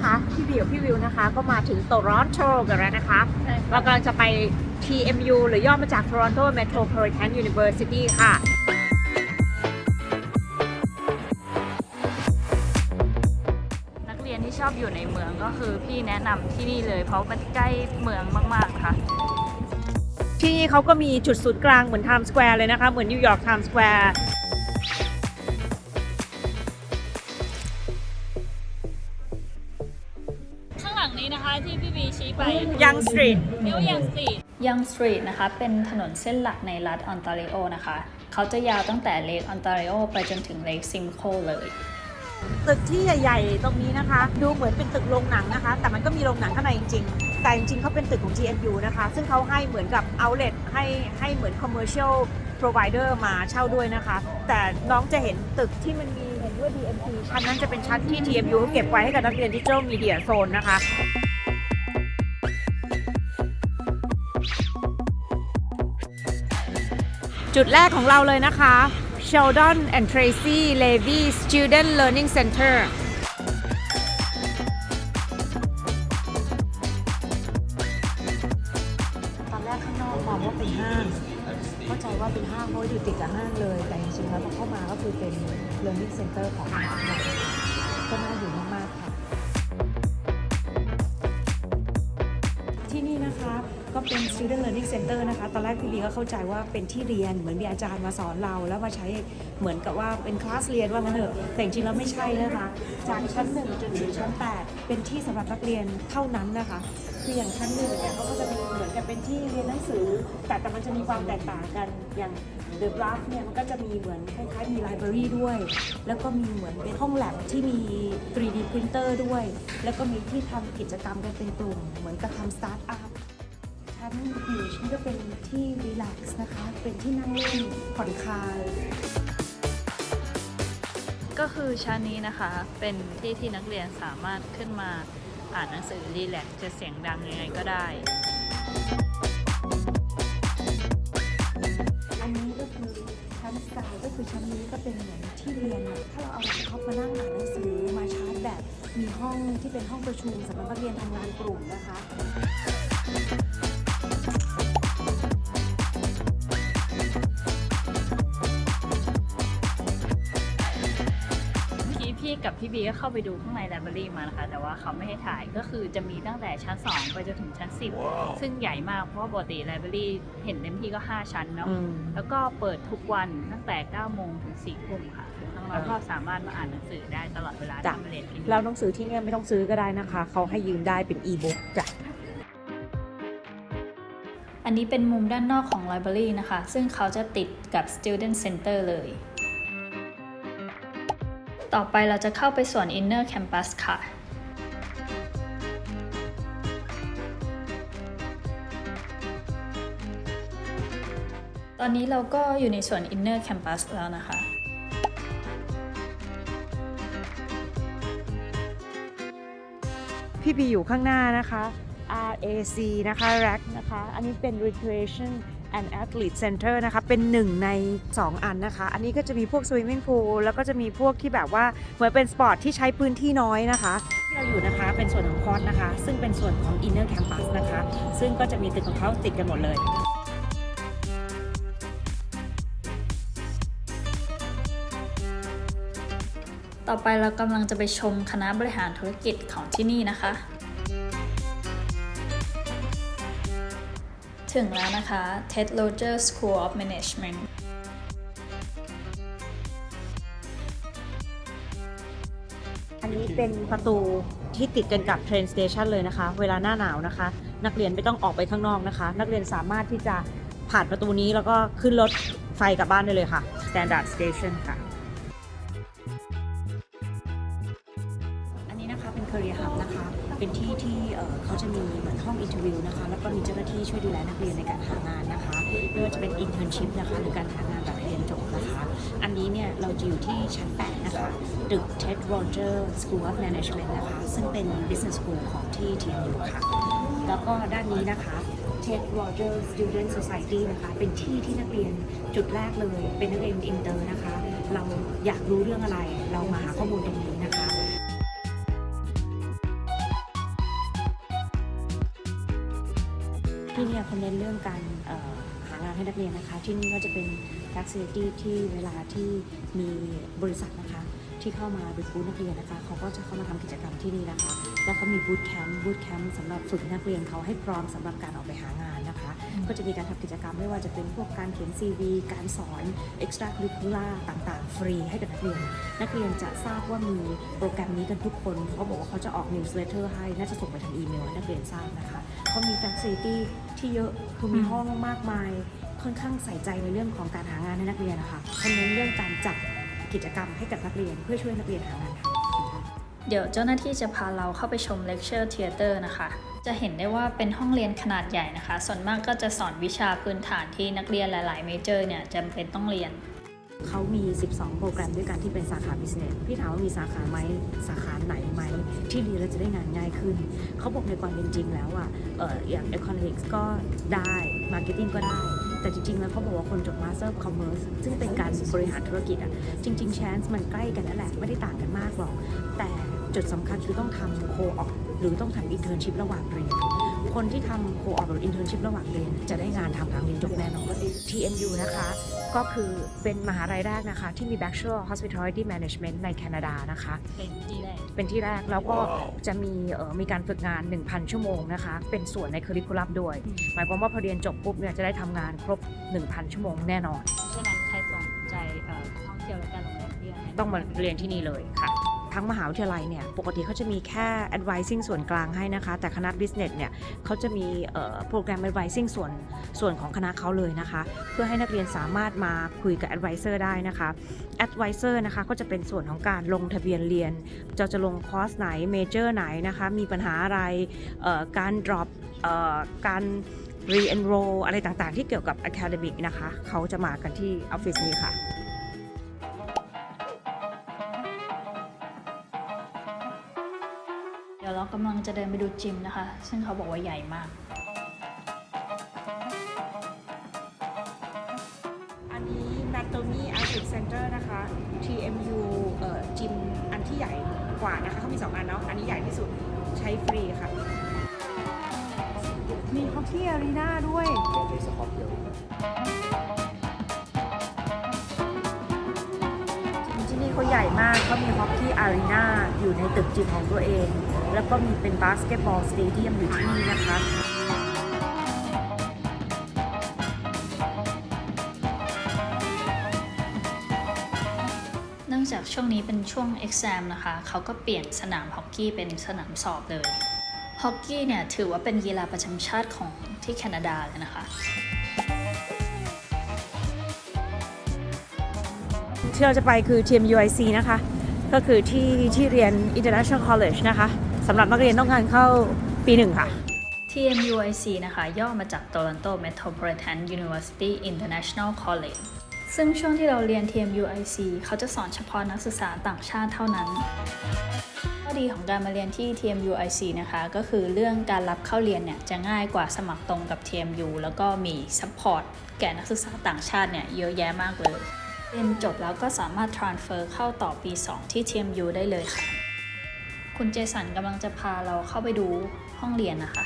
นะคะพี่วิวพี่วิวนะคะ ก็มาถึงโตรอนโตกันแล้วนะคะ เรากำลังจะไป TMU หรือย่อมาจาก Toronto Metropolitan University ค่ะนักเรียนที่ชอบอยู่ในเมืองก็คือพี่แนะนำที่นี่เลย เพราะมันใกล้เมืองมาก ๆ ค่ะ ที่นี่เขาก็มีจุดศูนย์กลางเหมือน Times Square เลยนะคะ เหมือนนิวยอร์ก Times Square ข้ บีชี้ไป Young Street นิวยังสตรีทยังสตรีทนะคะ เป็นถนนเส้นหลักในรัฐออนตาริโอนะคะ เขาจะยาวตั้งแต่เลกออนตาริโอไปจนถึงเลกซิมโคเลย ตึกที่ใหญ่ ๆ ตรงนี้นะคะ ดูเหมือนเป็นตึกโรงหนังนะคะ แต่มันก็มีโรงหนังข้างในจริง ๆ แต่จริง ๆเขาเป็นตึกของ GMU นะคะ ซึ่งเขาให้เหมือนกับ outlet ให้ให้เหมือน commercial provider มาเช่าด้วยนะคะ แต่น้องจะเห็นตึกที่มันมีเห็นด้วย DMP ชั้นนั้นจะเป็นชั้นที่ TMU เก็บไว้ให้กับนักเรียน Digital Media Zone นะคะ จุดแรกของเราเลยนะคะ Sheldon and Tracy Levy Student Learning Center ตอนแรกข้างนอกมองว่าเป็นห้าง เข้าใจว่าเป็นห้างเพราะอยู่ติดกับห้างเลย แต่จริงๆแล้วพอเข้ามาก็คือเป็น learning center ของมหาวิทยาลัยก็น่าอยู่มากๆค่ะ ก็เป็น student learning center นะคะ ตอนแรกพี่บีก็เข้าใจว่าเป็นที่เรียน เหมือนมีอาจารย์มาสอนเรา แล้วมาใช้เหมือนกับว่าเป็นคลาสเรียนว่างั้นเถอะ แต่จริงแล้วไม่ใช่นะคะ จากชั้นหนึ่งจนถึงชั้น 8 เป็นที่สำหรับนักเรียนเท่านั้นนะคะ คืออย่างชั้นหนึ่งเนี่ยเขาก็จะมีเหมือนกับเป็นที่เรียนหนังสือ แต่แต่มันจะมีความแตกต่างกัน อย่าง The Bluff เนี่ยมันก็จะมีเหมือนคล้ายๆมี library ด้วย แล้วก็มีเหมือนเป็นห้องแลบที่มี 3D printer ด้วย แล้วก็มีที่ทำกิจกรรมกันเป็นกลุ่ม เหมือนกับทำสตาร์ทอัพ นบีชนี่ก็เป็นที่รีแลกซ์นะคะ เป็นที่นั่งเล่นผ่อนคลาย ก็คือชั้นนี้นะคะ เป็นที่ที่นักเรียนสามารถขึ้นมาอ่านหนังสือรีแลกซ์จะเสียงดังยังไงก็ได้ อันนี้ก็คือชั้นสกายก็คือชั้นนี้ก็เป็นเหมือนที่เรียนอะถ้าเราเอาแล็ปท็อปมานั่งอ่านหนังสือมาชาร์จแบตมีห้องที่เป็นห้องประชุมสำหรับนักเรียนทำงานกลุ่มนะคะ กี้พี่กับพี่บีก็เข้าไปดูข้างในไลบรารีมานะคะ แต่ว่าเขาไม่ให้ถ่ายก็คือจะมีตั้งแต่ชั้น 2 ไปจนถึงชั้น 10 ซึ่งใหญ่มากเพราะว่าปกติไลบรารีเห็นเต็มที่ก็ 5 ชั้นเนาะแล้วก็เปิดทุกวันตั้งแต่9โมงถึง4ทุ่มค่ะน้องๆก็สามารถมาอ่านหนังสือได้ตลอดเวลาจ้ะ ที่มาเรียนที่นี่แล้วหนังสือที่เนี่ยไม่ต้องซื้อก็ได้นะคะ เขาให้ยืมได้เป็นอีบุ๊กจ้ะ อันนี้เป็นมุมด้านนอกของไลบรารีนะคะ ซึ่งเขาจะติดกับ Student Center เลย ต่อไปเราจะเข้าไปส่วน Inner Campus ค่ะ ตอนนี้เราก็อยู่ในส่วน Inner Campus แล้วนะคะพี่บีอยู่ข้างหน้านะคะ RAC นะคะ RAC นะคะ อันนี้เป็น Recreation and Athlete Center นะคะ เป็นหนึ่งใน 2 อันนะคะ อันนี้ก็จะมีพวก Swimming Pool แล้วก็จะมีพวกที่แบบว่า เหมือนเป็นสปอร์ตที่ใช้พื้นที่น้อยนะคะ ที่เราอยู่นะคะ เป็นส่วนของคอร์สนะคะ ซึ่งเป็นส่วนของ Inner Campus นะคะ ซึ่งก็จะมีตึกของเขาติดกันหมดเลยต่อไปเรากำลังจะไปชมคณะบริหารธุรกิจของที่นี่นะคะ ถึงแล้วนะคะ Ted Roger School of Management อันนี้เป็นประตูที่ติดกันกับ Train Station เลยนะคะ เวลาหน้าหนาวนะคะ นักเรียนไม่ต้องออกไปข้างนอกนะคะ นักเรียนสามารถที่จะผ่านประตูนี้แล้วก็ขึ้นรถไฟกลับบ้านได้เลยค่ะ Standard Station ค่ะ อันนี้นะคะเป็น Career Hub นะคะ เป็นที่ที่ เขาจะมีเหมือนห้องอินเทอร์วิวนะคะแล้วก็มีเจ้าหน้าที่ช่วยดูแลนักเรียนในการหางานนะคะไม่ว่าจะเป็น internship นะคะหรือการหางานแบบเรียนจบนะคะ อันนี้เนี่ยเราจะอยู่ที่ชั้น 8 นะคะตึก Ted Roger School of Management นะคะ ซึ่งเป็น business school ของที่ TMU ค่ะ แล้วก็ด้านนี้นะคะ Ted Roger Student Society นะคะ เป็นที่ที่นักเรียนจุดแรกเลย เป็นนักเรียนอินเตอร์นะคะ เราอยากรู้เรื่องอะไร เรามาหาข้อมูลตรงนี้นะคะ เนี่ยเขาเน้นเรื่องการเอ่อหางานให้นักเรียนนะคะ ที่นี่ก็จะเป็น facility ที่เวลาที่มีบริษัทนะคะ ที่เข้ามาดูนักเรียนนะคะ เขาก็จะเข้ามาทำกิจกรรมที่นี่นะคะ แล้วเขามีบูตแคมป์บูตแคมป์สำหรับฝึกนักเรียนเขาให้พร้อมสำหรับการออกไปหางานนะคะ ก็จะมีการทำกิจกรรมไม่ว่าจะเป็นพวกการเขียน CV การสอน extra curricular ต่างๆ ฟรีให้กับนักเรียน นักเรียนจะทราบว่ามีโปรแกรมนี้กันทุกคน เขาบอกว่าเขาจะออก newsletter ให้ น่าจะส่งไปทางอีเมลให้นักเรียนทราบนะคะ เขามี facility ที่เยอะคือมีห้องมากมาย ค่อนข้างใส่ใจในเรื่องของการหางานให้นักเรียนนะคะเขาเน้นเรื่องการจัดกิจกรรมให้กับนักเรียน เพื่อช่วยนักเรียนหางานทำเดี๋ยวเจ้าหน้าที่จะพาเราเข้าไปชม Lecture Theater นะคะ จะเห็นได้ว่าเป็นห้องเรียนขนาดใหญ่นะคะ ส่วนมากก็จะสอนวิชาพื้นฐานที่นักเรียนหลาย ๆ เมเจอร์เนี่ยจำเป็นต้องเรียน เขามี 12 โปรแกรมด้วยกันที่เป็นสาขา business พี่ถามว่ามีสาขาไหมสาขาไหนไหม ที่เรียนแล้วจะได้งานง่ายขึ้น เขาบอกในความเป็นจริงแล้วอะเอออย่าง economics ก็ได้ marketing ก็ได้แต่จริงๆ แล้วเขาบอกว่าคนจบ master of commerce ซึ่งเป็นการบริหารธุรกิจอะ จริง ๆ chance มันใกล้กันนั่นแหละ ไม่ได้ต่างกันมากหรอก แต่จุดสำคัญคือต้องทำ co-op หรือต้องทำ internship ระหว่างเรียน คนที่ทำ co-op หรือ internship ระหว่างเรียนจะได้งานทำหลังเรียนจบแน่นอน TMU นะคะ ก็คือเป็นมหาลัยแรกนะคะ ที่มี Bachelor of Hospitality Management ในแคนาดานะคะ เป็นที่แรกเป็นที่แรกแล้วก็จะมีเอ่อมีการฝึกงาน 1,000 ชั่วโมงนะคะ เป็นส่วนในคริคูลัมด้วยอืมหมายความว่าพอเรียนจบปุ๊บเนี่ยจะได้ทำงานครบ 1,000 ชั่วโมงแน่นอนเพราะฉะนั้นใครสนใจเอ่อท่องเที่ยวและการโรงแรมที่ไหนต้องมาเรียนที่นี่เลยค่ะ ทั้งมหาวิทยาลัยเนี่ยปกติเขาจะมีแค่ advising ส่วนกลางให้นะคะ แต่คณะ business เนี่ยเขาจะมีโปรแกรม advising ส่วนส่วนของคณะเขาเลยนะคะ เพื่อให้นักเรียนสามารถมาคุยกับ advisor ได้นะคะ advisor นะคะก็จะเป็นส่วนของการลงทะเบียนเรียนจะจะลงคอร์สไหนเมเจอร์ไหนนะคะ มีปัญหาอะไรการ drop เอ่อการ re-enroll อะไรต่างๆ ที่เกี่ยวกับ academic นะคะ เขาจะมากันที่ออฟฟิศนี้ค่ะ งจะเดินไปดูจิมนะคะ ซึ่งเขาบอกว่าใหญ่มาก อันนี้ Anatomy Athletic Center นะคะ TMU เอ่อจิมอันที่ใหญ่กว่านะคะเขามี 2 อันเนาะอันนี้ใหญ่ที่สุดใช้ฟรีค่ะ มีฮอกกี้อารีนาด้วยจิมที่ มากเขามีฮอกกี้อารีนาอยู่ในตึกจิมของตัวเอง แล้วก็มีเป็นบาสเกตบอลสเตเดียมอยู่ที่นี่นะคะเนื่องจากช่วงนี้เป็นช่วง exam นะคะ เขาก็เปลี่ยนสนามฮอกกี้เป็นสนามสอบเลยฮอกกี้เนี่ยถือว่าเป็นกีฬาประจำชาติของที่แคนาดาเลยนะคะ ที่เราจะไปคือ TMUIC นะคะ ก็คือที่ที่เรียน International College นะคะสำหรับนักเรียนต้องการเข้าปีหนึ่งค่ะ TMUIC นะคะ ย่อมาจาก Toronto Metropolitan University International College ซึ่งช่วงที่เราเรียน TMUIC เขาจะสอนเฉพาะนักศึกษาต่างชาติเท่านั้นข้อดีของการมาเรียนที่ TMUIC นะคะ ก็คือเรื่องการรับเข้าเรียนเนี่ยจะง่ายกว่าสมัครตรงกับ TMU แล้วก็มี support แก่นักศึกษาต่างชาติเนี่ยเยอะแยะมากเลย เรียนจบแล้วก็สามารถ transfer เข้าต่อปี 2 ที่ TMU ได้เลยค่ะ คุณเจสันกำลังจะพาเราเข้าไปดูห้องเรียนนะคะ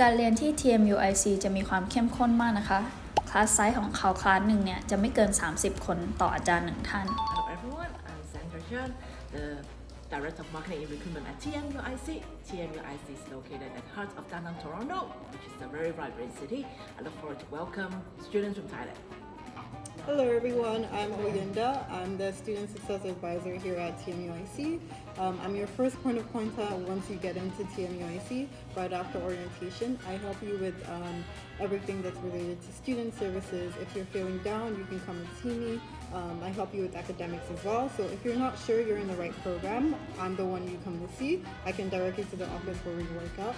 การเรียนที่ TMUIC จะมีความเข้มข้นมากนะคะ คลาสไซส์ของเขาคลาสหนึ่งเนี่ย จะไม่เกิน 30 คนต่ออาจารย์หนึ่งท่าน The Director of Marketing and Recruitment at TMUIC. TMUIC is located at the heart of downtown Toronto, which is a very vibrant city. I look forward to welcome students from Thailand. Hello everyone, I'm Oyinda. I'm the Student Success Advisor here at TMUIC. Um, I'm your first point of contact once you get into TMUIC right after orientation. I help you with um, everything that's related to student services. If you're feeling down, you can come and see me. Um, I help you with academics as well. So if you're not sure you're in the right program, I'm the one you come to see. I can direct you to the office where we work out.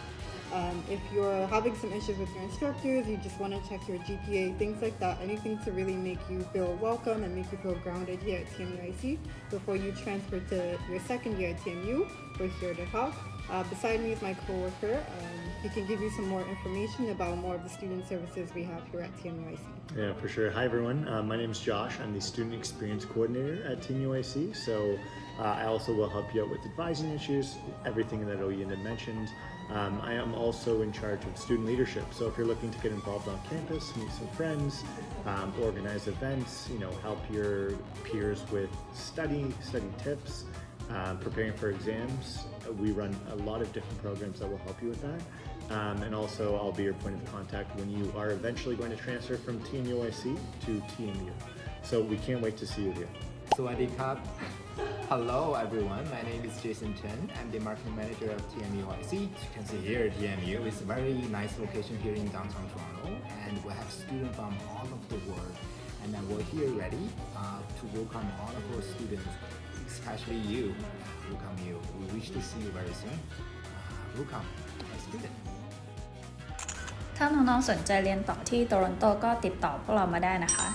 Um, if you're having some issues with your instructors, you just want to check your GPA, things like that, anything to really make you feel welcome and make you feel grounded here at TMUIC before you transfer to your second year at TMU, we're here to help. Uh, beside me is my coworker. Um, he can give you some more information about more of the student services we have here at TMUIC. Yeah, for sure. Hi, everyone. Uh, my name is Josh. I'm the Student Experience Coordinator at Team UIC. So uh, I also will help you out with advising issues, everything that Oyinda mentioned. Um, I am also in charge of student leadership. So if you're looking to get involved on campus, meet some friends, um, organize events, you know, help your peers with study, study tips, um, preparing for exams. We run a lot of different programs that will help you with that. Um, and also, I'll be your point of contact when you are eventually going to transfer from Team UIC to TMU. So we can't wait to see you here. Sawadee Hello, everyone. My name is Jason Chen. I'm the marketing manager of TMU You can see here, TMU is a very nice location here in downtown Toronto, and we have students from all over the world. And we're here ready uh, to welcome all of our students especially you. Welcome you. We wish to see you very soon. Welcome, Let's do it. ถ้าน้องๆสนใจเรียนต่อที่โตรอนโตก็ติดต่อพวกเรามาได้นะคะ